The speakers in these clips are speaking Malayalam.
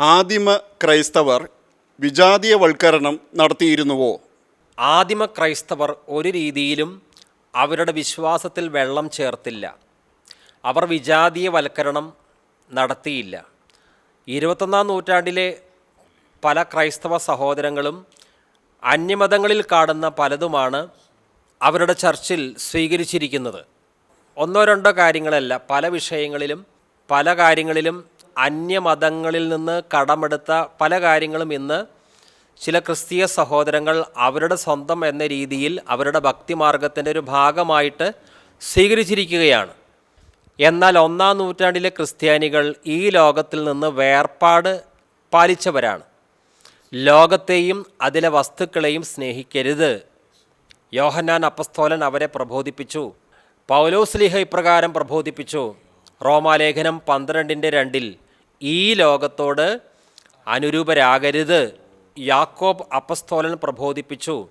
ആദിമ ക്രൈസ്തവർ വിജാതീയവൽക്കരണം നടത്തിയിരുന്നുവോ? ആദിമ ക്രൈസ്തവർ ഒരു രീതിയിലും അവരുടെ വിശ്വാസത്തിൽ വെള്ളം ചേർത്തില്ല. അവർ വിജാതീയവൽക്കരണം നടത്തിയില്ല. ഇരുപത്തൊന്നാം നൂറ്റാണ്ടിലെ പല ക്രൈസ്തവ സഹോദരങ്ങളും അന്യമതങ്ങളിൽ കാണുന്ന പലതുമാണ് അവരുടെ ചർച്ചിൽ സ്വീകരിച്ചിരിക്കുന്നത്. ഒന്നോ രണ്ടോ കാര്യങ്ങളല്ല പല വിഷയങ്ങളിലും പല കാര്യങ്ങളിലും അന്യമതങ്ങളിൽ നിന്ന് കടമെടുത്ത പല കാര്യങ്ങളും ഇന്ന് ചില ക്രിസ്തീയ സഹോദരങ്ങൾ അവരുടെ സ്വന്തം എന്ന രീതിയിൽ അവരുടെ ഭക്തിമാർഗത്തിന്റെ ഒരു ഭാഗമായിട്ട് സ്വീകരിച്ചിരിക്കുകയാണ്. എന്നാൽ ഒന്നാം നൂറ്റാണ്ടിലെ ക്രിസ്ത്യാനികൾ ഈ ലോകത്തിൽ നിന്ന് വേർപാട് പാലിച്ചവരാണ്. ലോകത്തെയും അതിലെ വസ്തുക്കളെയും സ്നേഹിക്കരുത്. യോഹന്നാൻ അപ്പസ്തോലൻ അവരെ പ്രബോധിപ്പിച്ചു. പൗലോസ്ലിഹ ഇപ്രകാരം പ്രബോധിപ്പിച്ചു. റോമാലേഖനം പന്ത്രണ്ടിന്റെ രണ്ടിൽ ഈ ലോകത്തോട് അനുരൂപരാകരുത് യാക്കോബ് അപ്പസ്തോലൻ പ്രബോധിപ്പിച്ചു.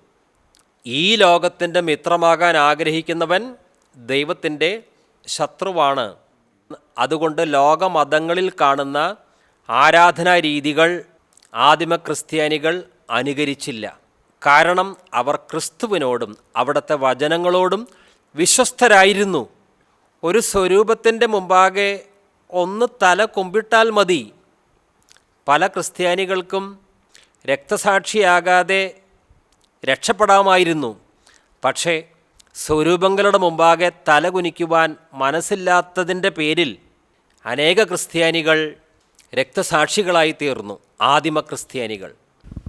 ഈ ലോകത്തിന്റെ മിത്രമാകാൻ ആഗ്രഹിക്കുന്നവൻ ദൈവത്തിന്റെ ശത്രുവാണ്. അതുകൊണ്ട് ലോകമതങ്ങളിൽ കാണുന്ന ആരാധനാ രീതികൾ ആദിമ ക്രിസ്ത്യാനികൾ അനുകരിച്ചില്ല. കാരണം അവർ ക്രിസ്തുവിനോടും അവിടുത്തെ വചനങ്ങളോടും വിശ്വസ്തരായിരുന്നു. ഒരു സ്വരൂപത്തിന്റെ മുമ്പാകെ ഒന്ന് തല കുമ്പിട്ടാൽ മതി. പല ക്രിസ്ത്യാനികൾക്കും രക്തസാക്ഷിയാകാതെ രക്ഷപ്പെടാമായിരുന്നു. പക്ഷേ സ്വരൂപങ്ങളുടെ മുമ്പാകെ തല കുനിക്കുവാൻ മനസ്സില്ലാത്തതിന്റെ പേരിൽ അനേക ക്രിസ്ത്യാനികൾ രക്തസാക്ഷികളായി തീർന്നു ആദിമ ക്രിസ്ത്യാനികൾ.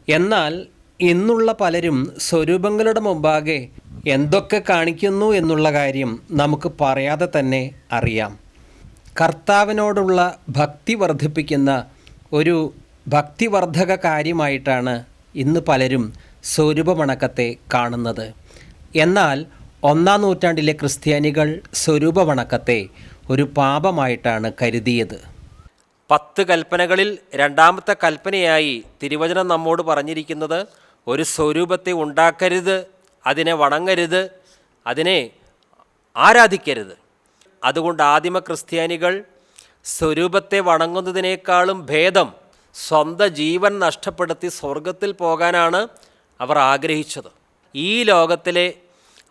എന്നാൽ ഇന്നുള്ള പലരും സ്വരൂപങ്ങളുടെ മുമ്പാകെ എന്തൊക്കെ കാണിക്കുന്നു എന്നുള്ള കാര്യം നമുക്ക് പറയാതെ തന്നെ അറിയാം. കർത്താവിനോടുള്ള ഭക്തി വർദ്ധിപ്പിക്കുന്ന ഒരു ഭക്തിവർദ്ധക കാര്യമായിട്ടാണ് ഇന്ന് പലരും സ്വരൂപമണക്കത്തെ കാണുന്നത്. എന്നാൽ ഒന്നാം നൂറ്റാണ്ടിലെ ക്രിസ്ത്യാനികൾ സ്വരൂപമണക്കത്തെ ഒരു പാപമായിട്ടാണ് കരുതിയത്. പത്ത് കൽപ്പനകളിൽ രണ്ടാമത്തെ കൽപ്പനയായി തിരുവചനം നമ്മോട് പറഞ്ഞിരിക്കുന്നത് ഒരു സ്വരൂപത്തെ ഉണ്ടാക്കരുത് അതിനെ വണങ്ങരുത് അതിനെ ആരാധിക്കരുത്. അതുകൊണ്ട് ആദിമ ക്രിസ്ത്യാനികൾ സ്വരൂപത്തെ വണങ്ങുന്നതിനേക്കാളും ഭേദം സ്വന്തം ജീവൻ നഷ്ടപ്പെടുത്തി സ്വർഗത്തിൽ പോകാനാണ് അവർ ആഗ്രഹിച്ചത്. ഈ ലോകത്തിലെ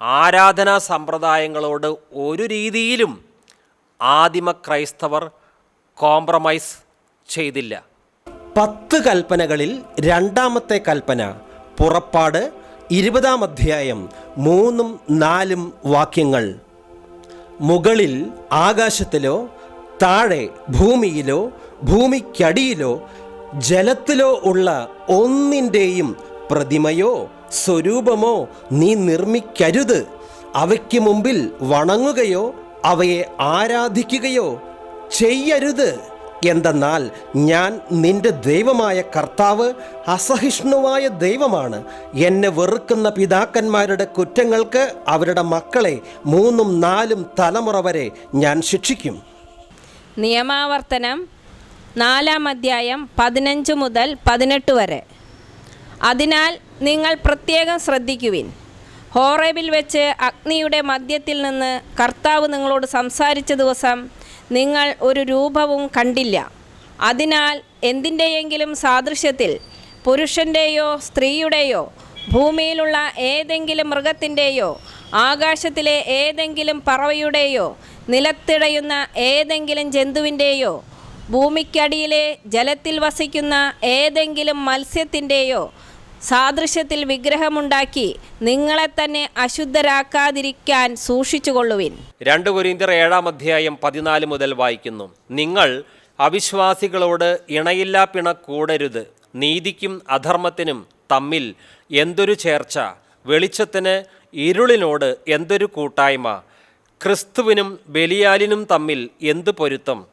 ആരാധനാ സമ്പ്രദായങ്ങളോട് ഒരു രീതിയിലും ആദിമ ക്രൈസ്തവർ കോംപ്രമൈസ് ചെയ്തില്ല. പത്ത് കൽപ്പനകളിൽ രണ്ടാമത്തെ കൽപ്പന പുറപ്പാട് ഇരുപതാം അധ്യായം മൂന്നും നാലും വാക്യങ്ങൾ. മുകളിൽ ആകാശത്തിലോ താഴെ ഭൂമിയിലോ ഭൂമിക്കടിയിലോ ജലത്തിലോ ഉള്ള ഒന്നിന്റെയും പ്രതിമയോ സ്വരൂപമോ നീ നിർമ്മിക്കരുത്. അവയ്ക്ക് മുമ്പിൽ വണങ്ങുകയോ അവയെ ആരാധിക്കുകയോ ചെയ്യരുത്. എന്തെന്നാൽ ഞാൻ നിന്റെ ദൈവമായ കർത്താവ് അസഹിഷ്ണുവായ ദൈവമാണ്. എന്നെ വെറുക്കുന്ന പിതാക്കന്മാരുടെ കുറ്റങ്ങൾക്ക് അവരുടെ മക്കളെ മൂന്നും നാലും തലമുറ വരെ ഞാൻ ശിക്ഷിക്കും. നിയമാവർത്തനം നാലാം അധ്യായം പതിനഞ്ച് മുതൽ പതിനെട്ട് വരെ. അതിനാൽ നിങ്ങൾ പ്രത്യേകം ശ്രദ്ധിക്കുവിൻ. ഹോറേബിൽ വെച്ച് അഗ്നിയുടെ മധ്യത്തിൽ നിന്ന് കർത്താവ് നിങ്ങളോട് സംസാരിച്ച ദിവസം നിങ്ങൾ ഒരു രൂപവും കണ്ടില്ല. അതിനാൽ എന്തിന്റെയെങ്കിലും സാദൃശ്യത്തിൽ പുരുഷന്റെയോ സ്ത്രീയുടെയോ ഭൂമിയിലുള്ള ഏതെങ്കിലും മൃഗത്തിന്റെയോ ആകാശത്തിലെ ഏതെങ്കിലും പറവയുടെയോ നിലത്തിടയുന്ന ഏതെങ്കിലും ജന്തുവിന്റെയോ ഭൂമിക്കടിയിലെ ജലത്തിൽ വസിക്കുന്ന ഏതെങ്കിലും മത്സ്യത്തിന്റെയോ സാദൃശ്യത്തിൽ വിഗ്രഹമുണ്ടാക്കി നിങ്ങളെ തന്നെ അശുദ്ധരാക്കാതിരിക്കാൻ സൂക്ഷിച്ചുകൊള്ളുവിൻ. രണ്ട് കുരിന്തർ ഏഴാം അധ്യായം പതിനാല് മുതൽ വായിക്കുന്നു. നിങ്ങൾ അവിശ്വാസികളോട് ഇണയില്ലാ പിണ കൂടരുത് നീതിക്കും അധർമ്മത്തിനും തമ്മിൽ എന്തൊരു ചേർച്ച? വെളിച്ചത്തിന് ഇരുളിനോട് എന്തൊരു കൂട്ടായ്മ? ക്രിസ്തുവിനും ബലിയാലിനും തമ്മിൽ എന്ത് പൊരുത്തം?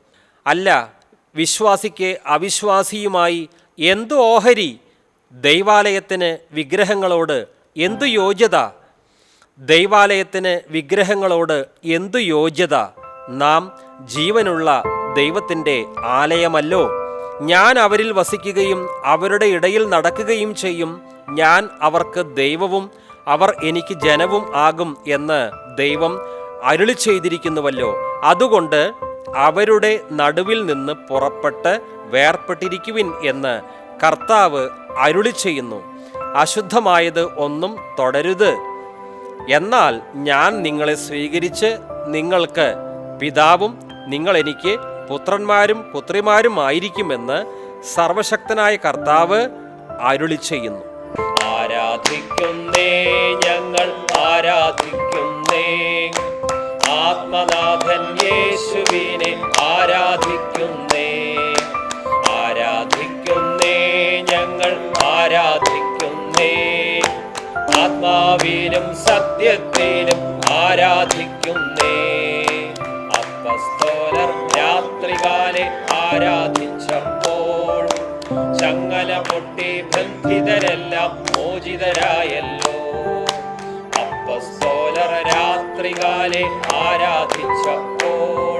അല്ല വിശ്വാസിക്ക് അവിശ്വാസിയുമായി എന്തു ഓഹരി ദൈവാലയത്തിന് വിഗ്രഹങ്ങളോട് എന്തു യോജ്യത? ദൈവാലയത്തിന് വിഗ്രഹങ്ങളോട് എന്തു യോജ്യത? നാം ജീവനുള്ള ദൈവത്തിന്റെ ആലയമല്ലോ. ഞാൻ അവരിൽ വസിക്കുകയും അവരുടെ ഇടയിൽ നടക്കുകയും ചെയ്യും. ഞാൻ അവർക്ക് ദൈവവും അവർ എനിക്ക് ജനവും ആകും എന്ന് ദൈവം അരുളി ചെയ്തിരിക്കുന്നുവല്ലോ. അതുകൊണ്ട് അവരുടെ നടുവിൽ നിന്ന് പുറപ്പെട്ട് വേർപ്പെട്ടിരിക്കുവിൻ എന്ന് കർത്താവ് അരുളി ചെയ്യുന്നു. അശുദ്ധമായത് ഒന്നും തുടരുത്. എന്നാൽ ഞാൻ നിങ്ങളെ സ്വീകരിച്ച് നിങ്ങൾക്ക് പിതാവും നിങ്ങൾ എനിക്ക് പുത്രന്മാരും പുത്രിമാരും ആയിരിക്കുമെന്ന് സർവശക്തനായ കർത്താവ് അരുളി ചെയ്യുന്നു. ആരാധിക്കുന്നേ ഞങ്ങൾ ആരാധിക്കുന്നേ. ആത്മനാഥൻ യേശുവിനെ ആരാധിക്കുന്നേ ആത്മാവിലും സത്യത്തിലും ആരാധിക്കുന്നേ. അപ്പസ്തോലർ രാത്രികാലെ ആരാധിച്ചപ്പോൾ ചങ്ങല പൊട്ടി ബന്ധിതരെല്ലാം മോചിതരായല്ലോ. അപ്പസ്തോലർ രാത്രികാലെ ആരാധിച്ചപ്പോൾ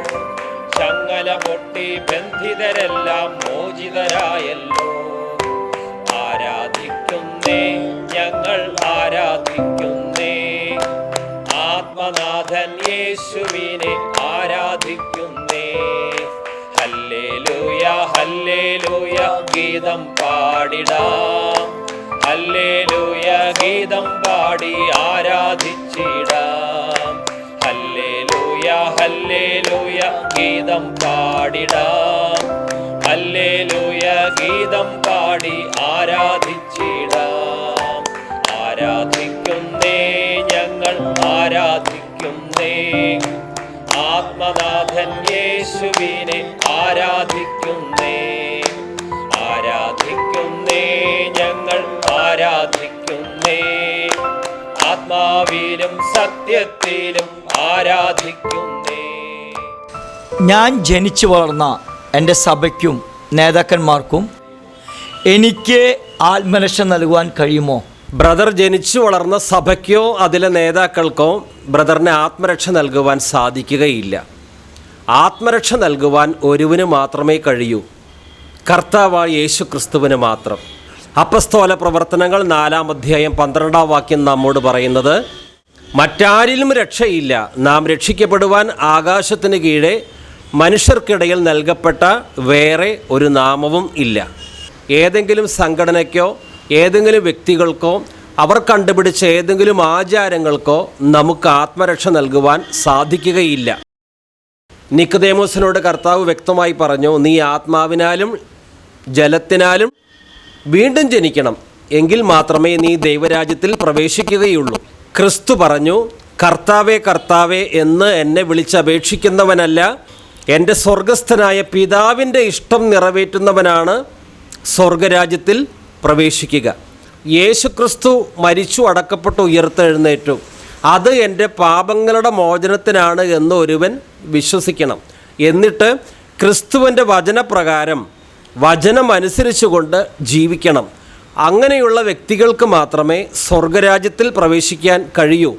ചങ്ങല പൊട്ടി ബന്ധിതരെല്ലാം മോചിതരായല്ലോ. ആരാധിക്കുന്നേ ഞങ്ങൾ ആരാധിക്കുന്നേ ആത്മനാഥൻ യേശുവിനെ ആരാധിക്കുന്നേ. ഹല്ലേലൂയ ഹല്ലേലൂയ ഗീതം പാടിടാം. ഹല്ലേലൂയ ഗീതം പാടി ആരാധിച്ചിടാം. ഹല്ലേലൂയ ഹല്ലേലൂയ ഗീതം പാടിടാം യേശുവിനെ ആരാധിക്കുന്നേ? ആരാധിക്കുന്നേ? ഞങ്ങൾ ആരാധിക്കുന്നേ? ആത്മാവിലും സത്യത്തിലും ആരാധിക്കുന്നേ? ഞാൻ ജനിച്ചു വളർന്ന എന്റെ സഭയ്ക്കും നേതാക്കന്മാർക്കും എനിക്ക് ആത്മരക്ഷ നൽകുവാൻ കഴിയുമോ? ബ്രദർ ജനിച്ചു വളർന്ന സഭയ്ക്കോ അതിലെ നേതാക്കൾക്കോ ബ്രദറിന് ആത്മരക്ഷ നൽകുവാൻ സാധിക്കുകയില്ല. ആത്മരക്ഷ നൽകുവാൻ ഒരുവന് മാത്രമേ കഴിയൂ. കർത്താവായ യേശു ക്രിസ്തുവിന് മാത്രം. അപ്പസ്തോല പ്രവർത്തനങ്ങൾ നാലാം അധ്യായം പന്ത്രണ്ടാം വാക്യം നമ്മോട് പറയുന്നത് മറ്റാരിലും രക്ഷയില്ല. നാം രക്ഷിക്കപ്പെടുവാൻ ആകാശത്തിന് കീഴെ മനുഷ്യർക്കിടയിൽ നൽകപ്പെട്ട വേറെ ഒരു നാമവും ഇല്ല. ഏതെങ്കിലും സംഘടനയ്ക്കോ ഏതെങ്കിലും വ്യക്തികൾക്കോ അവർ കണ്ടുപിടിച്ച ഏതെങ്കിലും ആചാരങ്ങൾക്കോ നമുക്ക് ആത്മരക്ഷ നൽകുവാൻ സാധിക്കുകയില്ല. നിക്കതേമോസിനോട് കർത്താവ് വ്യക്തമായി പറഞ്ഞു നീ ആത്മാവിനാലും ജലത്തിനാലും വീണ്ടും ജനിക്കണം എങ്കിൽ മാത്രമേ നീ ദൈവരാജ്യത്തിൽ പ്രവേശിക്കുകയുള്ളൂ. ക്രിസ്തു പറഞ്ഞു കർത്താവേ കർത്താവേ എന്ന് എന്നെ വിളിച്ചപേക്ഷിക്കുന്നവനല്ല എന്റെ സ്വർഗസ്ഥനായ പിതാവിന്റെ ഇഷ്ടം നിറവേറ്റുന്നവനാണ് സ്വർഗരാജ്യത്തിൽ പ്രവേശിക്കുക. യേശുക്രിസ്തു മരിച്ചു അടക്കപ്പെട്ടു ഉയർത്തെഴുന്നേറ്റു. അത് എന്റെ പാപങ്ങളുടെ മോചനത്തിനാണ് എന്ന് ഒരുവൻ വിശ്വസിക്കണം. എന്നിട്ട് ക്രിസ്തുവിന്റെ വചനപ്രകാരം വചനമനുസരിച്ചുകൊണ്ട് ജീവിക്കണം. അങ്ങനെയുള്ള വ്യക്തികൾക്ക് മാത്രമേ സ്വർഗരാജ്യത്തിൽ പ്രവേശിക്കാൻ കഴിയൂ.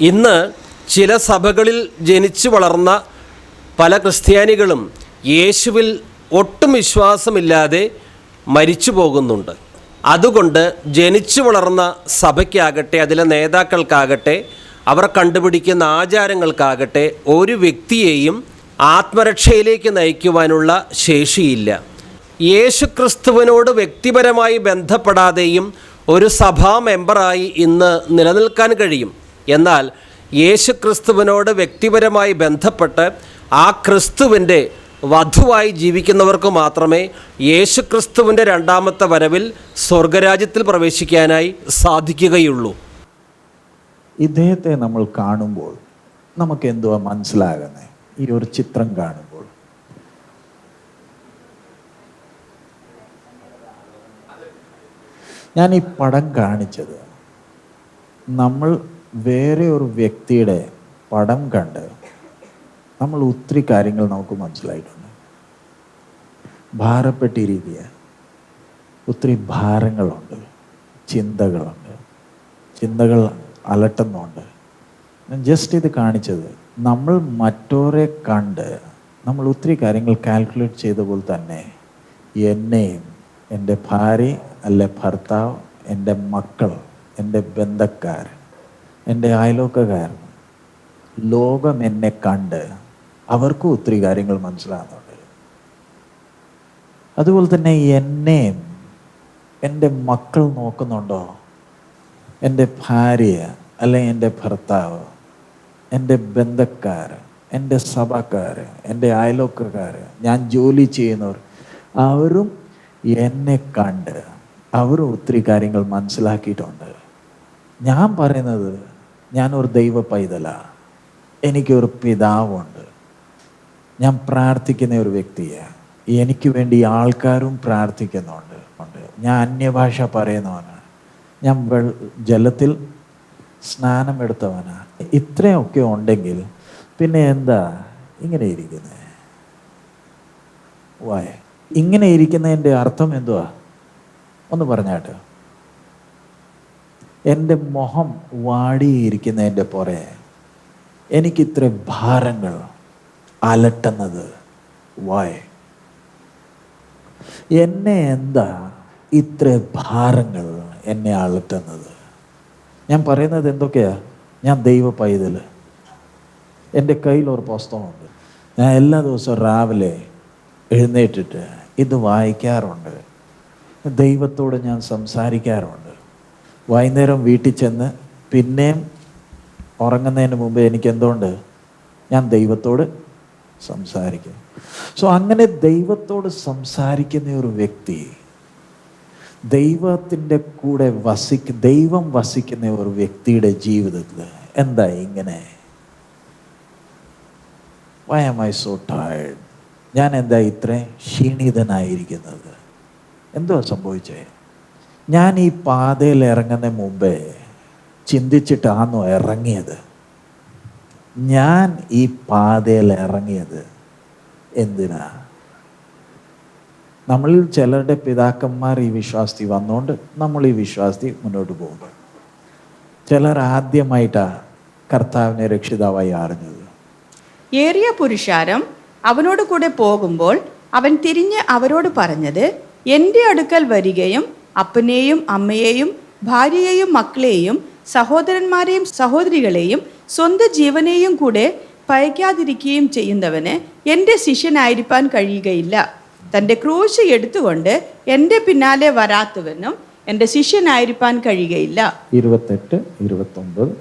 ഇന്ന് ചില സഭകളിൽ ജനിച്ചു വളർന്ന പല ക്രിസ്ത്യാനികളും യേശുവിൽ ഒട്ടും വിശ്വാസമില്ലാതെ മരിച്ചു പോകുന്നുണ്ട്. അതുകൊണ്ട് ജനിച്ചു വളർന്ന സഭയ്ക്കാകട്ടെ അതിലെ നേതാക്കൾക്കാകട്ടെ അവർ കണ്ടുപിടിക്കുന്ന ആചാരങ്ങൾക്കാകട്ടെ ഒരു വ്യക്തിയെയും ആത്മരക്ഷയിലേക്ക് നയിക്കുവാനുള്ള ശേഷിയില്ല. യേശുക്രിസ്തുവിനോട് വ്യക്തിപരമായി ബന്ധപ്പെടാതെയും ഒരു സഭാ മെമ്പറായി ഇന്ന് നിലനിൽക്കാൻ കഴിയും. എന്നാൽ യേശുക്രിസ്തുവിനോട് വ്യക്തിപരമായി ബന്ധപ്പെട്ട് ആ ക്രിസ്തുവിന്റെ വധുവായി ജീവിക്കുന്നവർക്ക് മാത്രമേ യേശുക്രിസ്തുവിന്റെ രണ്ടാമത്തെ വരവിൽ സ്വർഗരാജ്യത്തിൽ പ്രവേശിക്കാനായി സാധിക്കുകയുള്ളൂ. ഇദ്ദേഹത്തെ നമ്മൾ കാണുമ്പോൾ നമുക്ക് എന്തുവാ മനസ്സിലാകുന്നത് ഈ ഒരു ചിത്രം കാണുമ്പോൾ. ഞാൻ ഈ പടം കാണിച്ചത് നമ്മൾ വേറെ ഒരു വ്യക്തിയുടെ പടം കണ്ട് നമ്മൾ ഒത്തിരി കാര്യങ്ങൾ നമുക്ക് മനസ്സിലായിട്ടുണ്ട്. ഭാരപ്പെട്ടിരിക്കുക ഒത്തിരി ഭാരങ്ങളുണ്ട് ചിന്തകളുണ്ട്. ചിന്തകൾ അലട്ടുന്നുണ്ട്. ഞാൻ ജസ്റ്റ് ഇത് കാണിച്ചത് നമ്മൾ മറ്റോരെ കണ്ട് നമ്മൾ ഒത്തിരി കാര്യങ്ങൾ കാൽക്കുലേറ്റ് ചെയ്ത പോലെ തന്നെ എന്നെയും എന്റെ ഭാര്യ അല്ലെ ഭർത്താവ് എന്റെ മക്കൾ എന്റെ ബന്ധക്കാർ എന്റെ അയലോക്കുകാർ ലോകം എന്നെ കണ്ട് അവർക്കും ഒത്തിരി കാര്യങ്ങൾ മനസ്സിലാകുന്നുണ്ട്. അതുപോലെ തന്നെ എന്നെയും എന്റെ മക്കൾ നോക്കുന്നുണ്ടോ? എന്റെ ഭാര്യ അല്ലെങ്കിൽ എന്റെ ഭർത്താവ് എന്റെ ബന്ധക്കാർ എന്റെ സഭക്കാർ എന്റെ അയലോക്കക്കാർ ഞാൻ ജോലി ചെയ്യുന്നവർ അവരും എന്നെ കണ്ട് അവരും ഒത്തിരി കാര്യങ്ങൾ മനസ്സിലാക്കിയിട്ടുണ്ട്. ഞാൻ പറയുന്നത് ഞാനൊരു ദൈവ പൈതലാണ് എനിക്കൊരു പിതാവുണ്ട്. ഞാൻ പ്രാർത്ഥിക്കുന്ന ഒരു വ്യക്തിയാണ് എനിക്ക് വേണ്ടി ആൾക്കാരും പ്രാർത്ഥിക്കുന്നുണ്ട്. ഞാൻ അന്യഭാഷ പറയുന്നവനാണ്. ഞാൻ ജലത്തിൽ സ്നാനമെടുത്തവനാണ് ഇത്രയൊക്കെ ഉണ്ടെങ്കിൽ പിന്നെ എന്താ? ഇങ്ങനെ ഇരിക്കുന്നത് വായ ഇങ്ങനെ ഇരിക്കുന്നതിന്റെ അർത്ഥം എന്തുവാ? ഒന്ന് പറഞ്ഞാട്ടോ എന്റെ മുഖം വാടിയിരിക്കുന്നതിന്റെ പുറേ എനിക്കിത്ര ഭാരങ്ങൾ അലട്ടുന്നത്. വായ എന്നെ എന്താ ഇത്ര ഭാരങ്ങൾ എന്നെ അലട്ടുന്നത് ഞാൻ പറയുന്നത് എന്തൊക്കെയാ? ഞാൻ ദൈവ പൈതൽ എന്റെ കയ്യിൽ ഒരു പുസ്തകമുണ്ട്. ഞാൻ എല്ലാ ദിവസവും രാവിലെ എഴുന്നേറ്റിട്ട് ഇത് വായിക്കാറുണ്ട്. ദൈവത്തോട് ഞാൻ സംസാരിക്കാറുണ്ട്. വൈകുന്നേരം വീട്ടിൽ ചെന്ന് പിന്നെയും ഉറങ്ങുന്നതിന് മുമ്പ് എനിക്ക് എന്തുകൊണ്ട് ഞാൻ ദൈവത്തോട് സംസാരിക്കും. സോ അങ്ങനെ ദൈവത്തോട് സംസാരിക്കുന്ന ഒരു വ്യക്തി ദൈവത്തിന്റെ കൂടെ വസിക്ക് ദൈവം വസിക്കുന്ന ഒരു വ്യക്തിയുടെ ജീവിതത്തിൽ എന്താ ഇങ്ങനെ? വൈ ആം ഐ സോ ഞാൻ എന്താ ഇത്രയും ക്ഷീണിതനായിരിക്കുന്നത്? എന്തോ സംഭവിച്ചേ? ഞാൻ ഈ പാതയിൽ ഇറങ്ങുന്ന മുമ്പേ ചിന്തിച്ചിട്ടാണോ ഇറങ്ങിയത്? ഞാൻ ഈ പാതയിൽ ഇറങ്ങിയത് എന്തിനാ? നമ്മളിൽ ചിലരുടെ പിതാക്കന്മാർ ഈ വിശ്വാസി വന്നുകൊണ്ട് നമ്മൾ ഈ വിശ്വാസി മുന്നോട്ട് പോകുന്നു ചിലർ ആദ്യമായിട്ടാണ് കർത്താവിനെ രക്ഷിതാവായി അറിഞ്ഞത്. ഏറിയ പുരുഷാരം അവനോട് കൂടെ പോകുമ്പോൾ അവൻ തിരിഞ്ഞ് അവരോട് പറഞ്ഞത് എന്റെ അടുക്കൽ വരികയും അപ്പനെയും അമ്മയെയും ഭാര്യയെയും മക്കളെയും സഹോദരന്മാരെയും സഹോദരികളെയും സ്വന്തം ജീവനെയും കൂടെ പയക്കാതിരിക്കുകയും ചെയ്യുന്നവന് എന്റെ ശിഷ്യനായിരിക്കാൻ കഴിയുകയില്ല. തന്റെ ക്രൂശ് എടുത്തുകൊണ്ട് എന്റെ പിന്നാലെ വരാത്തവനും എന്റെ ശിഷ്യനായിരിക്കാൻ കഴിയുകയില്ല. ഇരുപത്തെട്ട് ഇരുപത്തൊമ്പത്.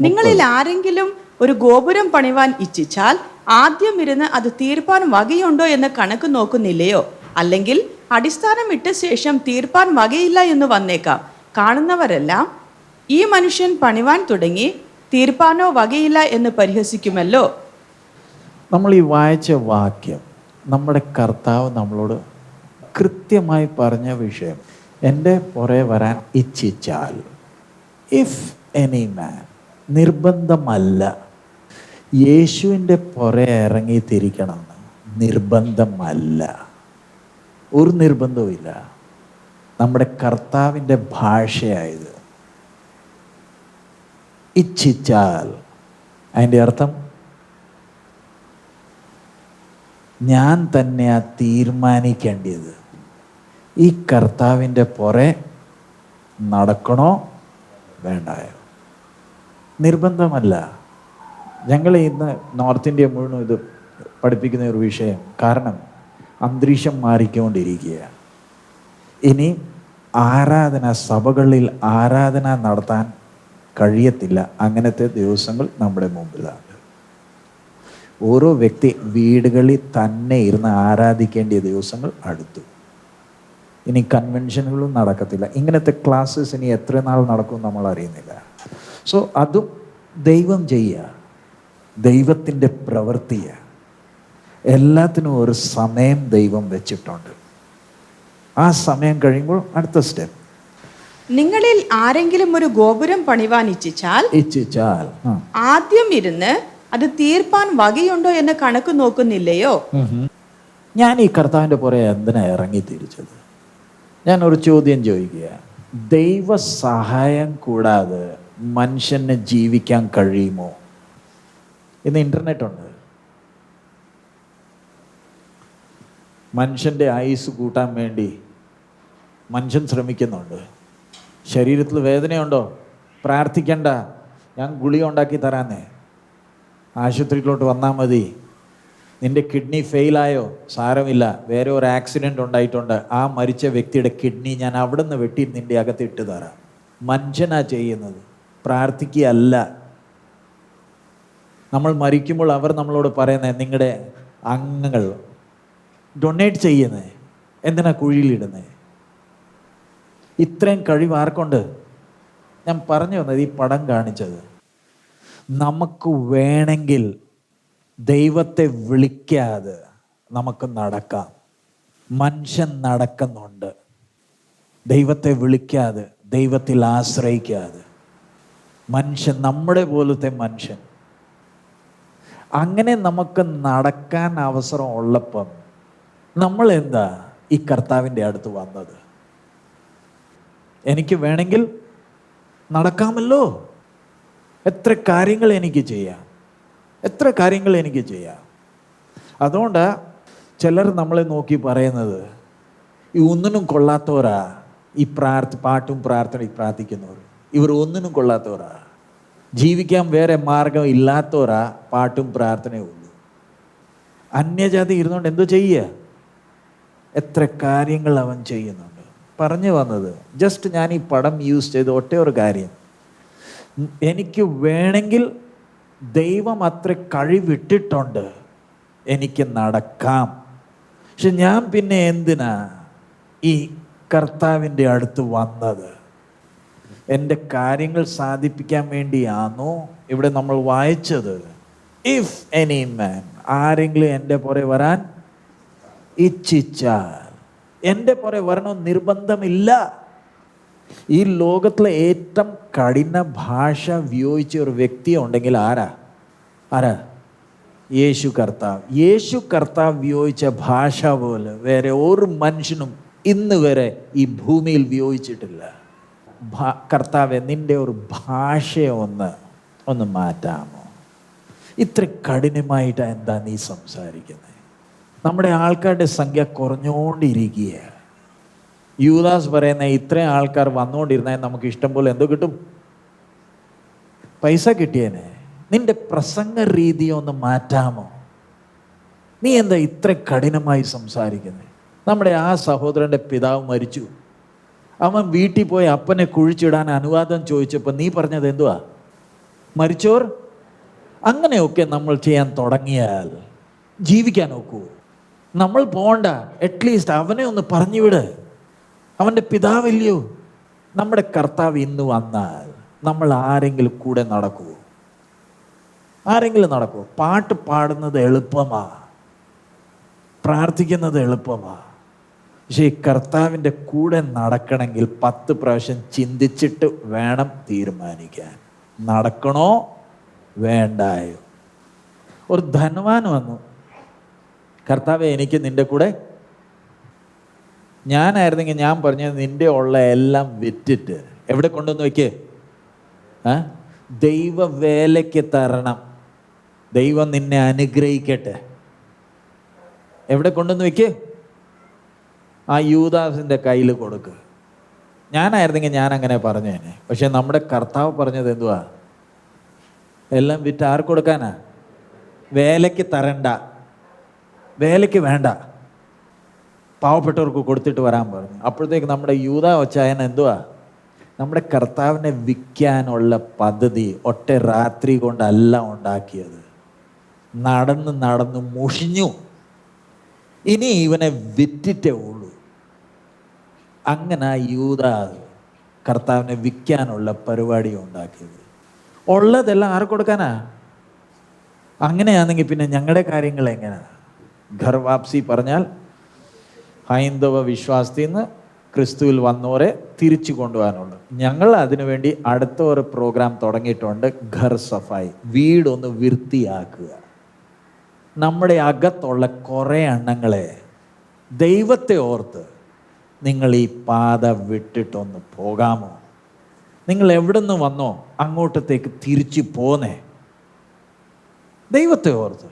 നിങ്ങളിൽ ആരെങ്കിലും ഒരു ഗോപുരം പണിവാൻ ഇച്ഛിച്ചാൽ ആദ്യം ഇരുന്ന് അത് തീർപ്പാൻ വകയുണ്ടോ എന്ന് കണക്ക് നോക്കുന്നില്ലയോ? അല്ലെങ്കിൽ അടിസ്ഥാനം ഇട്ട ശേഷം തീർപ്പാൻ വകയില്ല എന്ന് വന്നേക്കാം. കാണുന്നവരെല്ലാം ഈ മനുഷ്യൻ പണിവാൻ തുടങ്ങി തീർപ്പാനോ വകയില്ല എന്ന് പരിഹസിക്കുമല്ലോ. നമ്മൾ ഈ വായിച്ച വാക്യം നമ്മുടെ കർത്താവ് നമ്മളോട് കൃത്യമായി പറഞ്ഞ വിഷയം എന്റെ പുറകെ വരാൻ ഇച്ഛിച്ചാൽ ഇഫ് എനി മാൻ നിർബന്ധമല്ല യേശുവിന്റെ പുറകെ ഇറങ്ങി തിരിക്കണമെന്ന് നിർബന്ധമല്ല. ഒരു നിർബന്ധവുമില്ല. നമ്മുടെ കർത്താവിന്റെ ഭാഷയായത് ഇച്ഛിച്ചാൽ. അതിന്റെ അർത്ഥം ഞാൻ തന്നെയാ തീരുമാനിക്കേണ്ടത് ഈ കർത്താവിന്റെ പുറേ നടക്കണോ വേണ്ടായോ? നിർബന്ധമല്ല. ഞങ്ങൾ ഇന്ന് നോർത്ത് ഇന്ത്യ മുഴുവൻ ഇത് പഠിപ്പിക്കുന്ന ഒരു വിഷയം. കാരണം അന്തരീക്ഷം മാറിക്കൊണ്ടിരിക്കുകയാണ്. ഇനി ആരാധന സഭകളിൽ ആരാധന നടത്താൻ കഴിയത്തില്ല അങ്ങനത്തെ ദിവസങ്ങൾ നമ്മുടെ മുമ്പിലാണ്. ഓരോ വ്യക്തി വീടുകളിൽ തന്നെ ഇരുന്ന് ആരാധിക്കേണ്ട ദിവസങ്ങൾ അടുത്തു. ഇനി കൺവെൻഷനുകളും നടക്കത്തില്ല. ഇങ്ങനത്തെ ക്ലാസ്സസ് ഇനി എത്ര നാൾ നടക്കും നമ്മൾ അറിയുന്നില്ല. സോ അതും ദൈവം ചെയ്യുക. ദൈവത്തിന്റെ പ്രവൃത്തിയ എല്ലാത്തിനും ഒരു സമയം ദൈവം വെച്ചിട്ടുണ്ട്. ആ സമയം കഴിയുമ്പോൾ അടുത്ത സ്റ്റെപ്പ് നിങ്ങളിൽ ആരെങ്കിലും ഒരു ഗോപുരം പണിവാൻ ഇച്ഛിച്ചാൽ ഇച്ഛിച്ചാൽ ആദ്യം ഇരുന്ന് അത് തീർപ്പാൻ വകയുണ്ടോ എന്ന കണക്ക് നോക്കുന്നില്ലയോ? ഞാൻ ഈ കർത്താവിന്റെ പുറകെ എന്തിനാ ഇറങ്ങി തിരിച്ചത്? ഞാൻ ഒരു ചോദ്യം ചോദിക്കുക ദൈവ സഹായം കൂടാതെ മനുഷ്യന് ജീവിക്കാൻ കഴിയുമോ? ഇന്ന് ഇന്റർനെറ്റ് ഉണ്ട്. മനുഷ്യന്റെ ആയുസ് കൂട്ടാൻ വേണ്ടി മനുഷ്യൻ ശ്രമിക്കുന്നുണ്ട്. ശരീരത്തിൽ വേദനയുണ്ടോ? പ്രാർത്ഥിക്കണ്ട. ഞാൻ ഗുളിക ഉണ്ടാക്കി തരാന്നേ ആശുപത്രിയിലോട്ട് വന്നാൽ മതി. നിന്റെ കിഡ്നി ഫെയിലായോ സാരമില്ല. വേറെ ഒരു ആക്സിഡന്റ് ഉണ്ടായിട്ടുണ്ട്. ആ മരിച്ച വ്യക്തിയുടെ കിഡ്നി ഞാൻ അവിടെ നിന്ന് വെട്ടി നിന്റെ അകത്ത് ഇട്ട് തരാം. മനുഷ്യനാ ചെയ്യുന്നത്. പ്രാർത്ഥിക്കുകയല്ല. നമ്മൾ മരിക്കുമ്പോൾ അവർ നമ്മളോട് പറയുന്നത് നിങ്ങളുടെ അംഗങ്ങൾ ഡൊണേറ്റ് ചെയ്യുന്നേ? എന്തിനാ കുഴിയിലിടുന്നേ ഇത്രയും കഴിവ് ആർക്കുണ്ട്? ഞാൻ പറഞ്ഞു വന്നത് ഈ പടം കാണിച്ചത്. നമുക്ക് വേണമെങ്കിൽ ദൈവത്തെ വിളിക്കാതെ നമുക്ക് നടക്കാം. മനുഷ്യൻ നടക്കുന്നുണ്ട്. ദൈവത്തെ വിളിക്കാതെ ദൈവത്തിൽ ആശ്രയിക്കാതെ. മനുഷ്യൻ നമ്മുടെ പോലത്തെ മനുഷ്യൻ. അങ്ങനെ നമുക്ക് നടക്കാൻ അവസരം ഉള്ളപ്പം നമ്മൾ എന്താ ഈ കർത്താവിന്റെ അടുത്ത് വന്നത്? എനിക്ക് വേണമെങ്കിൽ നടക്കാമല്ലോ. എത്ര കാര്യങ്ങൾ എനിക്ക് ചെയ്യാം? എത്ര കാര്യങ്ങൾ എനിക്ക് ചെയ്യാം? അതുകൊണ്ട് ചിലർ നമ്മളെ നോക്കി പറയുന്നത് ഈ ഒന്നിനും കൊള്ളാത്തവരാ ഈ പ്രാർത്ഥ പാട്ടും പ്രാർത്ഥനയും പ്രാർത്ഥിക്കുന്നവർ. ഇവർ ഒന്നിനും കൊള്ളാത്തവരാ. ജീവിക്കാൻ വേറെ മാർഗം ഇല്ലാത്തവരാ പാട്ടും പ്രാർത്ഥനയും ഉള്ളൂ അന്യജാതി ഇരുന്നുകൊണ്ട് എന്തു ചെയ്യുക എത്ര കാര്യങ്ങൾ അവൻ ചെയ്യുന്നുണ്ട്. പറഞ്ഞു വന്നത് ജസ്റ്റ് ഞാൻ ഈ പടം യൂസ് ചെയ്ത ഒറ്റ ഒരു കാര്യം. എനിക്ക് വേണമെങ്കിൽ ദൈവം അത്ര കഴിവിട്ടിട്ടുണ്ട്. എനിക്ക് നടക്കാം. പക്ഷെ ഞാൻ പിന്നെ എന്തിനാ ഈ കർത്താവിന്റെ അടുത്ത് വന്നത്? എന്റെ കാര്യങ്ങൾ സാധിപ്പിക്കാൻ വേണ്ടിയാണോ ഇവിടെ നമ്മൾ വായിച്ചത്? ഇഫ് എനി മാൻ ആരെങ്കിലും എന്റെ പുറകെ വരാൻ ഇച്ഛിച്ചാൽ. എന്റെ പുറകെ വരണം നിർബന്ധമില്ല. ഈ ലോകത്തിലെ ഏറ്റവും കഠിന ഭാഷ ഉപയോഗിച്ച ഒരു വ്യക്തി ഉണ്ടെങ്കിൽ ആരാ? ആരാ? യേശു കർത്താവ്. യേശു കർത്താവ് ഉപയോഗിച്ച ഭാഷ പോലെ വേറെ ഒരു മനുഷ്യനും ഇന്ന് വരെ ഈ ഭൂമിയിൽ ഉപയോഗിച്ചിട്ടില്ല. കർത്താവെ നിന്റെ ഒരു ഭാഷയെ ഒന്ന് ഒന്ന് മാറ്റാമോ? ഇത്ര കഠിനമായിട്ട് എന്താ നീ സംസാരിക്കുന്നത് നമ്മുടെ ആൾക്കാരുടെ സംഖ്യ കുറഞ്ഞുകൊണ്ടിരിക്കുകയാണ് യൂദാസ് പറയുന്ന ഇത്രയും ആൾക്കാർ വന്നുകൊണ്ടിരുന്നാൽ നമുക്ക് ഇഷ്ടം പോലെ എന്തോ കിട്ടും? പൈസ കിട്ടിയേനെ. നിന്റെ പ്രസംഗ രീതി ഒന്ന് മാറ്റാമോ? നീ എന്താ ഇത്ര കഠിനമായി സംസാരിക്കുന്നത് നമ്മുടെ ആ സഹോദരന്റെ പിതാവ് മരിച്ചു. അവൻ വീട്ടിൽ പോയി അപ്പനെ കുഴിച്ചിടാൻ അനുവാദം ചോദിച്ചപ്പോൾ നീ പറഞ്ഞത് എന്തുവാ? മരിച്ചോർ? അങ്ങനെയൊക്കെ നമ്മൾ ചെയ്യാൻ തുടങ്ങിയാൽ ജീവിക്കാൻ നോക്കൂ. നമ്മൾ പോണ്ട. അറ്റ്ലീസ്റ്റ് അവനെ ഒന്ന് പറഞ്ഞു വിട് അവന്റെ പിതാവില്ലയോ? നമ്മുടെ കർത്താവ് ഇന്ന് വന്നാൽ നമ്മൾ ആരെങ്കിലും കൂടെ നടക്കുമോ ആരെങ്കിലും നടക്കുമോ പാട്ട് പാടുന്നത് എളുപ്പമാ. പ്രാർത്ഥിക്കുന്നത് എളുപ്പമാ. പക്ഷേ ഈ കർത്താവിന്റെ കൂടെ നടക്കണമെങ്കിൽ പത്ത് പ്രാവശ്യം ചിന്തിച്ചിട്ട് വേണം തീരുമാനിക്കാൻ. നടക്കണോ? വേണ്ടായോ? ഒരു ധനവാൻ വന്നു. കർത്താവെ എനിക്ക് നിന്റെ കൂടെ ഞാനായിരുന്നെങ്കിൽ ഞാൻ പറഞ്ഞത് നിന്റെ ഉള്ള എല്ലാം വിറ്റിട്ട്. എവിടെ കൊണ്ടുവന്ന് വയ്ക്കേ ആ? ദൈവ വേലയ്ക്ക് തരണം. ദൈവം നിന്നെ അനുഗ്രഹിക്കട്ടെ. എവിടെ കൊണ്ടുവന്ന് വയ്ക്കേ ആ യൂദാസിന്റെ കയ്യിൽ കൊടുക്ക്. ഞാനായിരുന്നെങ്കിൽ ഞാൻ അങ്ങനെ പറഞ്ഞേനെ. പക്ഷെ നമ്മുടെ കർത്താവ് പറഞ്ഞത് എന്തുവാ? എല്ലാം വിറ്റ് ആർക്ക് കൊടുക്കാനാ? വേലയ്ക്ക് തരണ്ട. വേലയ്ക്ക് വേണ്ട. പാവപ്പെട്ടവർക്ക് കൊടുത്തിട്ട് വരാൻ പറഞ്ഞു. അപ്പോഴത്തേക്ക് നമ്മുടെ യൂത ഒച്ചായൻ എന്തുവാ? നമ്മുടെ കർത്താവിനെ വിൽക്കാനുള്ള പദ്ധതി ഒറ്റ രാത്രി കൊണ്ടല്ല ഉണ്ടാക്കിയത്. നടന്ന് നടന്ന് മുഷിഞ്ഞു. ഇനി ഇവനെ വിറ്റിട്ടേ ഉള്ളൂ. അങ്ങനെ യൂത കർത്താവിനെ വിൽക്കാനുള്ള പരിപാടി ഉണ്ടാക്കിയത്. ഉള്ളതെല്ലാം ആർക്ക് കൊടുക്കാനാ? അങ്ങനെയാണെങ്കിൽ പിന്നെ ഞങ്ങളുടെ കാര്യങ്ങൾ എങ്ങനെയാണ് ഘർവാപ്സി പറഞ്ഞാൽ ഹൈന്ദവ വിശ്വാസത്തിൽ നിന്ന് ക്രിസ്തുവിൽ വന്നവരെ തിരിച്ചു കൊണ്ടുപോകാനുള്ളു ഞങ്ങൾ അതിനുവേണ്ടി അടുത്ത ഒരു പ്രോഗ്രാം തുടങ്ങിയിട്ടുണ്ട് ഘർ സഫായി. വീടൊന്ന് വൃത്തിയാക്കുക. നമ്മുടെ അകത്തുള്ള കുറേ എണ്ണങ്ങളെ ദൈവത്തെ ഓർത്ത് നിങ്ങൾ ഈ പാത വിട്ടിട്ടൊന്ന് പോകാമോ? നിങ്ങൾ എവിടെ നിന്ന് വന്നോ? അങ്ങോട്ടത്തേക്ക് തിരിച്ചു പോന്നേ. ദൈവത്തെ ഓർത്ത്.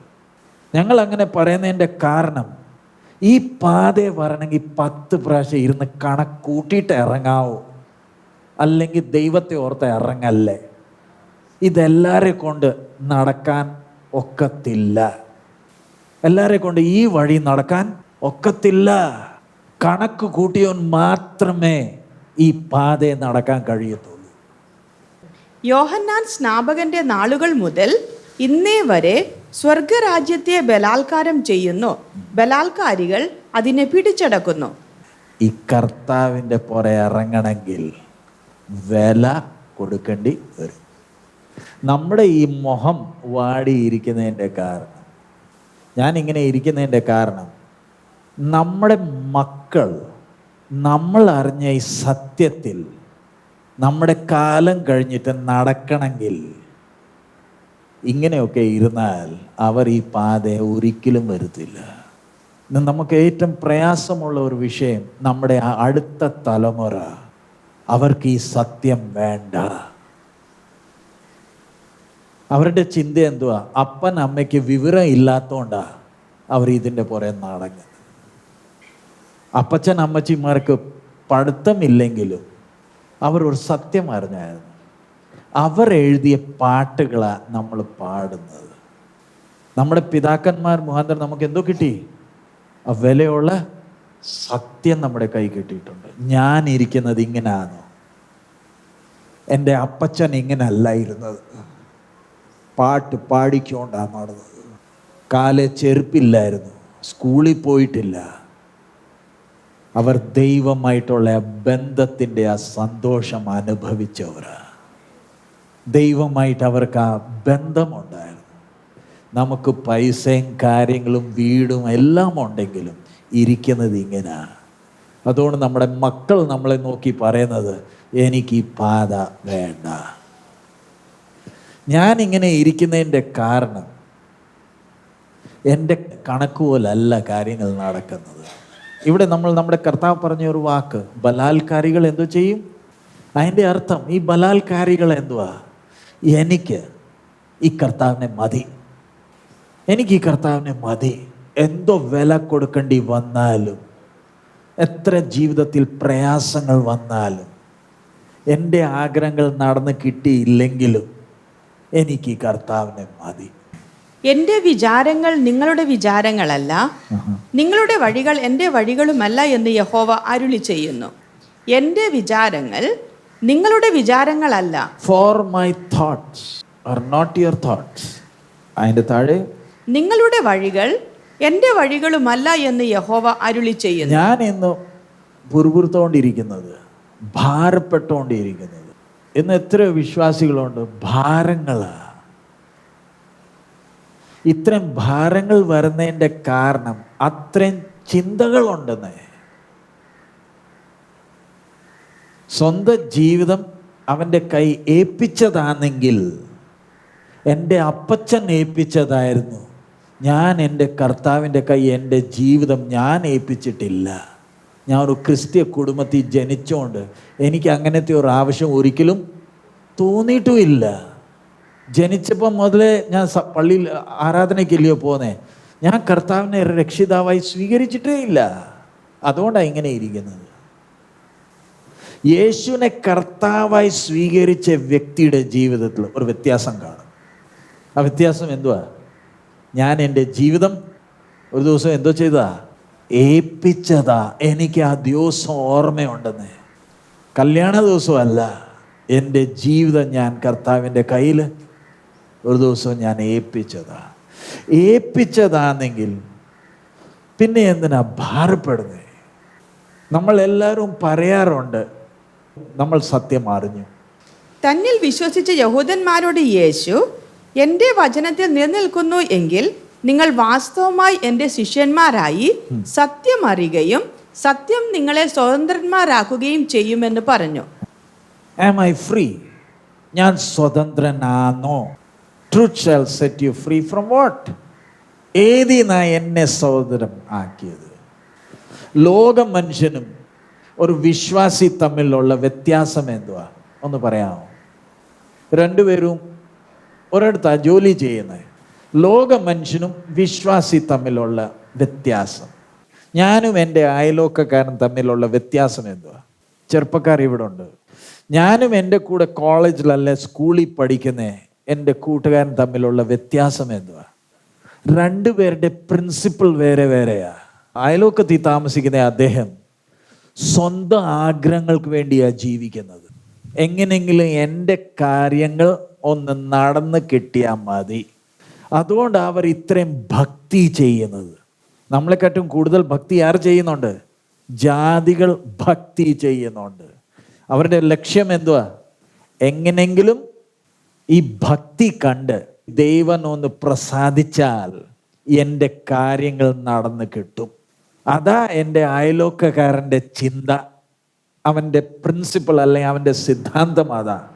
ഞങ്ങൾ അങ്ങനെ പറയുന്നതിന്റെ കാരണം ഈ പാതയെ വരണമെങ്കിൽ പത്ത് പ്രാവശ്യം ഇരുന്ന് കണക്കൂട്ടിയിട്ട് ഇറങ്ങാവോ. അല്ലെങ്കിൽ ദൈവത്തെ ഓർത്ത് ഇറങ്ങല്ലേ? ഇതെല്ലാവരെ കൊണ്ട് നടക്കാൻ ഒക്കത്തില്ല. എല്ലാരെ കൊണ്ട് ഈ വഴി നടക്കാൻ ഒക്കത്തില്ല. കണക്ക് കൂട്ടിയവൻ മാത്രമേ ഈ പാതയെ നടക്കാൻ കഴിയത്തുള്ളൂ. യോഹന്നാൻ സ്നാപകന്റെ നാളുകൾ മുതൽ ഇന്നേ വരെ സ്വർഗരാജ്യത്തെ ബലാത്കാരം ചെയ്യുന്നു. ബലാത്കാരികൾ അതിനെ പിടിച്ചടക്കുന്നു. ഈ കർത്താവിന്റെ പുറ ഇറങ്ങണമെങ്കിൽ വില കൊടുക്കേണ്ടി വരും. നമ്മുടെ ഈ മുഖം വാടിയിരിക്കുന്നതിന്റെ കാരണം ഞാൻ ഇങ്ങനെ ഇരിക്കുന്നതിന്റെ കാരണം നമ്മുടെ മക്കൾ നമ്മൾ അറിഞ്ഞ ഈ സത്യത്തിൽ നമ്മുടെ കാലം കഴിഞ്ഞിട്ട് നടക്കണമെങ്കിൽ ഇങ്ങനെയൊക്കെ ഇരുന്നാൽ അവർ ഈ പാത ഒരിക്കലും വരുത്തില്ല. നമുക്ക് ഏറ്റവും പ്രയാസമുള്ള ഒരു വിഷയം നമ്മുടെ അടുത്ത തലമുറ അവർക്ക് ഈ സത്യം വേണ്ട. അവരുടെ ചിന്ത എന്തുവാ? അപ്പൻ അമ്മയ്ക്ക് വിവരം ഇല്ലാത്തതുകൊണ്ടാ അവർ ഇതിന്റെ പുറകെ നടങ്ങുന്നത് അപ്പച്ചൻ അമ്മച്ചിമാർക്ക് പഠിത്തമില്ലെങ്കിലും അവർ ഒരു സത്യം അറിഞ്ഞായിരുന്നു. അവർ എഴുതിയ പാട്ടുകളാണ് നമ്മൾ പാടുന്നത്. നമ്മുടെ പിതാക്കന്മാർ മുഖാന്തരം നമുക്ക് എന്തോ കിട്ടി? ആ വിലയുള്ള സത്യം നമ്മുടെ കൈ കിട്ടിയിട്ടുണ്ട്. ഞാൻ ഇരിക്കുന്നത് ഇങ്ങനെയാണോ എന്റെ അപ്പച്ചൻ ഇങ്ങനെ അല്ലായിരുന്നത് പാട്ട് പാടിക്കൊണ്ടാണ് നടന്നത് കാലെ ചെരുപ്പില്ലായിരുന്നു. സ്കൂളിൽ പോയിട്ടില്ല. അവർ ദൈവമായിട്ടുള്ള ബന്ധത്തിന്റെ ആ സന്തോഷം അനുഭവിച്ചവരാ. ദൈവമായിട്ട് അവർക്ക് ആ ബന്ധമുണ്ടായിരുന്നു. നമുക്ക് പൈസയും കാര്യങ്ങളും വീടും എല്ലാം ഉണ്ടെങ്കിലും ഇരിക്കുന്നത് ഇങ്ങനെയാണ് അതുകൊണ്ട് നമ്മുടെ മക്കൾ നമ്മളെ നോക്കി പറയുന്നത് എനിക്ക് ഈ പാത വേണ്ട. ഞാൻ ഇങ്ങനെ ഇരിക്കുന്നതിന്റെ കാരണം എന്റെ കണക്ക് പോലല്ല കാര്യങ്ങൾ നടക്കുന്നത്. ഇവിടെ നമ്മൾ നമ്മുടെ കർത്താവ് പറഞ്ഞ ഒരു വാക്ക് ബലാത്കാരികൾ എന്തോ ചെയ്യും? അതിന്റെ അർത്ഥം ഈ ബലാത്കാരികൾ എന്തുവാ? എനിക്ക് ഈ കർത്താവിനെ മതി. എനിക്ക് ഈ കർത്താവിനെ മതി. എന്തോ വില കൊടുക്കേണ്ടി വന്നാലും എത്ര ജീവിതത്തിൽ പ്രയാസങ്ങൾ വന്നാലും എന്റെ ആഗ്രഹങ്ങൾ നടന്ന് കിട്ടിയില്ലെങ്കിലും എനിക്ക് ഈ കർത്താവിനെ മതി. എന്റെ വിചാരങ്ങൾ നിങ്ങളുടെ വിചാരങ്ങളല്ല നിങ്ങളുടെ വഴികൾ എന്റെ വഴികളുമല്ല എന്ന് യഹോവ അരുളി ചെയ്യുന്നു. എന്റെ വിചാരങ്ങൾ നിങ്ങളുടെ വിചാരങ്ങളല്ല. For my thoughts are not your thoughts അതിന്റെ താഴെ നിങ്ങളുടെ വഴികൾ എന്റെ വഴികളുമല്ല എന്ന് യഹോവ അരുളി ചെയ്യുന്നു. ഞാൻ ഇന്ന് പുറപുറത്തോണ്ടിരിക്കുന്നത് ഭാരപ്പെട്ടുകൊണ്ടിരിക്കുന്നത്. ഇന്ന് എത്ര വിശ്വാസികളുണ്ട് ഭാരങ്ങൾ ഇത്രയും ഭാരങ്ങൾ വരുന്നതിന്റെ കാരണം അത്രയും ചിന്തകളുണ്ടെന്ന് സ്വന്തം ജീവിതം അവന്റെ കൈ ഏൽപ്പിച്ചതാണെങ്കിൽ എന്റെ അപ്പച്ചൻ ഏൽപ്പിച്ചതായിരുന്നു. ഞാൻ എന്റെ കർത്താവിന്റെ കൈ എന്റെ ജീവിതം ഞാൻ ഏൽപ്പിച്ചിട്ടില്ല. ഞാൻ ഒരു ക്രിസ്ത്യ കുടുംബത്തിൽ ജനിച്ചുകൊണ്ട് എനിക്ക് അങ്ങനത്തെ ഒരു ആവശ്യം ഒരിക്കലും തോന്നിയിട്ടുമില്ല. ജനിച്ചപ്പം മുതലേ ഞാൻ പള്ളിയിൽ ആരാധനയ്ക്കില്ലയോ പോന്നേ. ഞാൻ കർത്താവിനെ രക്ഷിതാവായി സ്വീകരിച്ചിട്ടേ ഇല്ല അതുകൊണ്ടാണ് ഇങ്ങനെ ഇരിക്കുന്നത്. യേശുവിനെ കർത്താവായി സ്വീകരിച്ച വ്യക്തിയുടെ ജീവിതത്തിൽ ഒരു വ്യത്യാസം കാണും. ആ വ്യത്യാസം എന്തുവാ? ഞാൻ എന്റെ ജീവിതം ഒരു ദിവസം എന്തോ ചെയ്തതാ? ഏൽപ്പിച്ചതാ. എനിക്ക് ആ ദിവസം ഓർമ്മയുണ്ടെന്ന്. കല്യാണ ദിവസമല്ല. എന്റെ ജീവിതം ഞാൻ കർത്താവിന്റെ കയ്യിൽ ഒരു ദിവസം ഞാൻ ഏൽപ്പിച്ചതാ. ഏൽപ്പിച്ചതാണെങ്കിൽ പിന്നെ എന്തിനാ ഭാരപ്പെടുന്നത് നമ്മളെല്ലാവരും പറയാറുണ്ട് നമ്മൾ സത്യം അറിഞ്ഞു. തന്നിൽ വിശ്വസിച്ച യഹൂദന്മാരോട് യേശു എന്റെ വചനത്തിൽ നിലനിൽക്കുന്നു എങ്കിൽ നിങ്ങൾ വാസ്തവമായി എന്റെ ശിഷ്യന്മാരായി സത്യം അറിയുകയും സത്യം നിങ്ങളെ സ്വതന്ത്രന്മാരാക്കുകയും ചെയ്യുമെന്ന് പറഞ്ഞു. ആം ഐ ഫ്രീ ഞാൻ സ്വതന്ത്രനാണോ? Truth shall set you free from what ഏതിനാ എന്നെ സ്വതന്ത്രം ആക്കിയത് ലോക മനുഷ്യനും ഒരു വിശ്വാസി തമ്മിലുള്ള വ്യത്യാസം എന്തുവാ? ഒന്ന് പറയാമോ? രണ്ടുപേരും ഒരിടത്താ ജോലി ചെയ്യുന്നത് ലോക മനുഷ്യനും വിശ്വാസി തമ്മിലുള്ള വ്യത്യാസം. ഞാനും എന്റെ അയലോക്കക്കാരൻ തമ്മിലുള്ള വ്യത്യാസം എന്തുവാ? ചെറുപ്പക്കാർ ഇവിടെ ഉണ്ട്. ഞാനും എന്റെ കൂടെ കോളേജിലല്ല സ്കൂളിൽ പഠിക്കുന്ന. എന്റെ കൂട്ടുകാരൻ തമ്മിലുള്ള വ്യത്യാസം എന്തുവാ? രണ്ടുപേരുടെ പ്രിൻസിപ്പിൾ വേറെ വേറെയാ. അയലോക്കത്തിൽ താമസിക്കുന്ന അദ്ദേഹം സ്വന്തം ആഗ്രഹങ്ങൾക്ക് വേണ്ടിയാണ് ജീവിക്കുന്നത്. എങ്ങനെയെങ്കിലും എന്റെ കാര്യങ്ങൾ ഒന്ന് നടന്ന് കിട്ടിയാൽ മതി. അതുകൊണ്ട് അവർ ഇത്രയും ഭക്തി ചെയ്യുന്നത്. നമ്മളെക്കാട്ടും കൂടുതൽ ഭക്തി ആർ ചെയ്യുന്നുണ്ട്? ജാതികൾ ഭക്തി ചെയ്യുന്നുണ്ട്. അവരുടെ ലക്ഷ്യം എന്തുവാ? എങ്ങനെങ്കിലും ഈ ഭക്തി കണ്ട് ദൈവനൊന്ന് ഒന്ന് പ്രസാദിച്ചാൽ എന്റെ കാര്യങ്ങൾ നടന്നു കിട്ടും. അതാ എന്റെ അയലോക്കക്കാരന്റെ ചിന്ത. അവന്റെ പ്രിൻസിപ്പൾ അല്ലെങ്കിൽ അവന്റെ സിദ്ധാന്തം അതാ.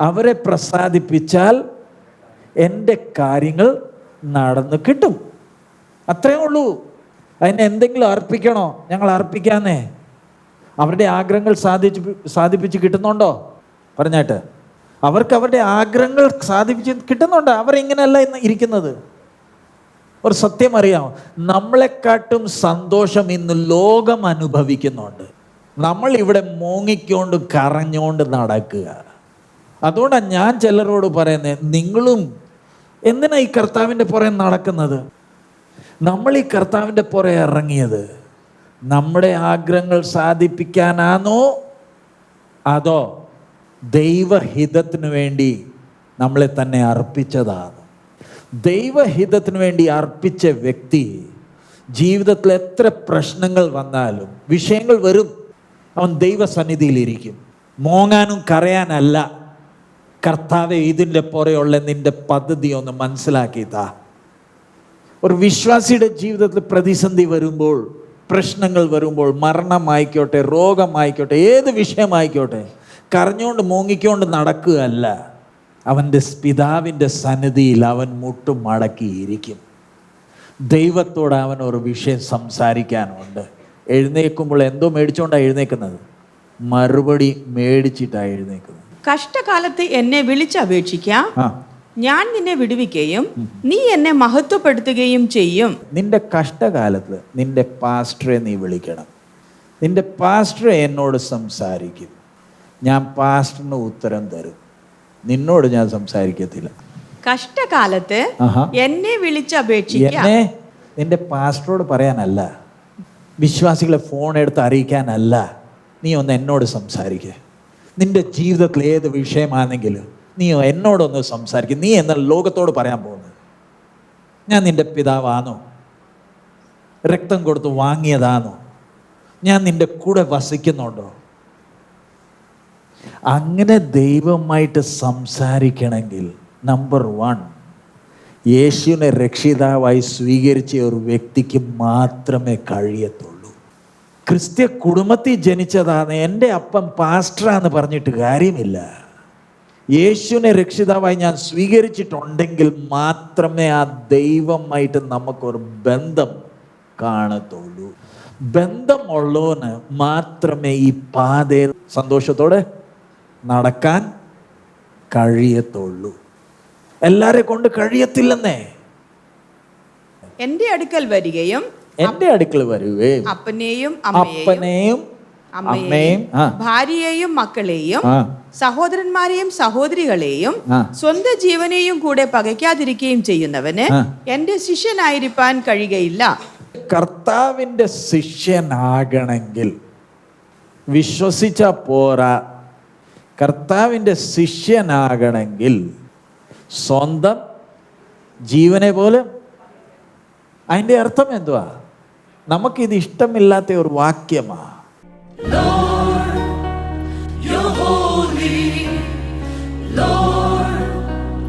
അവരെ പ്രസാദിപ്പിച്ചാൽ എന്റെ കാര്യങ്ങൾ നടന്നു കിട്ടും. അത്രേ ഉള്ളൂ. അതിന് എന്തെങ്കിലും അർപ്പിക്കണോ? ഞങ്ങൾ അർപ്പിക്കാന്നേ. അവരുടെ ആഗ്രഹങ്ങൾ സാധിച്ച് സാധിപ്പിച്ച് കിട്ടുന്നുണ്ടോ? പറഞ്ഞാട്ട്. അവർക്ക് അവരുടെ ആഗ്രഹങ്ങൾ സാധിപ്പിച്ച് കിട്ടുന്നുണ്ടോ? അവരിങ്ങനെയല്ല ഇരിക്കുന്നത്. ഒരു സത്യം അറിയാമോ? നമ്മളെക്കാട്ടും സന്തോഷം ഇന്ന് ലോകം അനുഭവിക്കുന്നുണ്ട്. നമ്മൾ ഇവിടെ മോങ്ങിക്കൊണ്ട് കറഞ്ഞുകൊണ്ട് നടക്കുക. അതുകൊണ്ടാണ് ഞാൻ ചിലരോട് പറയുന്നത് നിങ്ങളും എന്തിനാ ഈ കർത്താവിന്റെ പുറകെ നടക്കുന്നത്? നമ്മൾ ഈ കർത്താവിന്റെ പുറകെ ഇറങ്ങിയത് നമ്മുടെ ആഗ്രഹങ്ങൾ സാധിപ്പിക്കാനാണോ അതോ ദൈവഹിതത്തിനു വേണ്ടി നമ്മളെ തന്നെ അർപ്പിച്ചതാണ് ദൈവഹിതത്തിന് വേണ്ടി അർപ്പിച്ച വ്യക്തി ജീവിതത്തിൽ എത്ര പ്രശ്നങ്ങൾ വന്നാലും വിഷയങ്ങൾ വരും അവൻ ദൈവസന്നിധിയിലിരിക്കും. മോങ്ങാനും കരയാനല്ല. കർത്താവെ ഇതിന്റെ പുറയുള്ള നിന്റെ പദ്ധതി ഒന്ന് മനസ്സിലാക്കിയതാ. ഒരു വിശ്വാസിയുടെ ജീവിതത്തിൽ പ്രതിസന്ധി വരുമ്പോൾ പ്രശ്നങ്ങൾ വരുമ്പോൾ മരണമായിക്കോട്ടെ രോഗമായിക്കോട്ടെ ഏത് വിഷയമായിക്കോട്ടെ കരഞ്ഞുകൊണ്ട് മൂങ്ങിക്കൊണ്ട് നടക്കുകയല്ല. അവന്റെ പിതാവിന്റെ സന്നിധിയിൽ അവൻ മുട്ടും മടക്കിയിരിക്കും ദൈവത്തോട് അവൻ ഒരു വിഷയം സംസാരിക്കാനുണ്ട് എഴുന്നേൽക്കുമ്പോൾ എന്തോ മേടിച്ചുകൊണ്ടാണ് എഴുന്നേക്കുന്നത് മറുപടി മേടിച്ചിട്ടാണ് എഴുന്നേക്കുന്നത് കഷ്ടകാലത്ത് എന്നെ വിളിച്ചപേക്ഷിക്കാം. ഞാൻ നിന്നെ വിടുവിക്കുകയും നീ എന്നെ മഹത്വപ്പെടുത്തുകയും ചെയ്യും. നിന്റെ കഷ്ടകാലത്ത് നിന്റെ പാസ്റ്ററെ നീ വിളിക്കണം. നിന്റെ പാസ്റ്ററെ എന്നോട് സംസാരിക്കും. ഞാൻ പാസ്റ്ററിന് ഉത്തരം തരും. നിന്നോട് ഞാൻ സംസാരിക്കത്തില്ല. കഷ്ടകാലത്ത്. എന്നെ വിളിച്ചപേക്ഷിക്കാം എന്നെ നിന്റെ പാസ്റ്ററോട് പറയാനല്ല. വിശ്വാസികളെ ഫോൺ എടുത്ത് അറിയിക്കാനല്ല. നീ ഒന്ന് എന്നോട് സംസാരിക്കുക നിന്റെ ജീവിതത്തിൽ ഏത് വിഷയമാണെങ്കിലും നീ എന്നോടൊന്ന് സംസാരിക്കുക നീ എന്ന ലോകത്തോട് പറയാൻ പോകുന്നത്? ഞാൻ നിന്റെ പിതാവാണോ? രക്തം കൊടുത്ത് വാങ്ങിയതാണോ? ഞാൻ നിന്റെ കൂടെ വസിക്കുന്നുണ്ടോ? അങ്ങനെ ദൈവമായിട്ട് സംസാരിക്കണമെങ്കിൽ നമ്പർ വൺ യേശുവിനെ രക്ഷിതാവായി സ്വീകരിച്ച ഒരു വ്യക്തിക്ക് മാത്രമേ കഴിയത്തുള്ളൂ. ക്രിസ്ത്യ കുടുംബത്തിൽ ജനിച്ചതാണ് എന്റെ അപ്പം പാസ്റ്ററാന്ന് പറഞ്ഞിട്ട് കാര്യമില്ല. യേശുവിനെ രക്ഷിതാവായി ഞാൻ സ്വീകരിച്ചിട്ടുണ്ടെങ്കിൽ മാത്രമേ ആ ദൈവമായിട്ട് നമുക്കൊരു ബന്ധം കാണത്തുള്ളൂ. ബന്ധമുള്ളവന് മാത്രമേ ഈ പാതയിൽ സന്തോഷത്തോടെ നടക്കാൻ കഴിയത്തുള്ളൂ. എല്ലാരെ കൊണ്ട് കഴിയത്തില്ലെന്നേ. എന്റെ അടുക്കൽ വരികയും എന്റെ അടുക്കൽ വരുകയും അപ്പനെയും അപ്പനെയും അമ്മയും ഭാര്യയെയും മക്കളെയും സഹോദരന്മാരെയും സഹോദരികളെയും സ്വന്ത ജീവനെയും കൂടെ പകയ്ക്കാതിരിക്കുകയും ചെയ്യുന്നവന്. എന്റെ ശിഷ്യനായിരിക്കാൻ കഴിയുകയില്ല. കർത്താവിന്റെ ശിഷ്യനാകണമെങ്കിൽ വിശ്വസിച്ച പോരാ. കർത്താവിന്റെ ശിഷ്യനാകണമെങ്കിൽ സ്വന്തം ജീവനെ പോലെ അതിന്റെ അർത്ഥം എന്തുവാ? നമുക്കിത് ഇഷ്ടമില്ലാത്ത ഒരു വാക്യമാണ്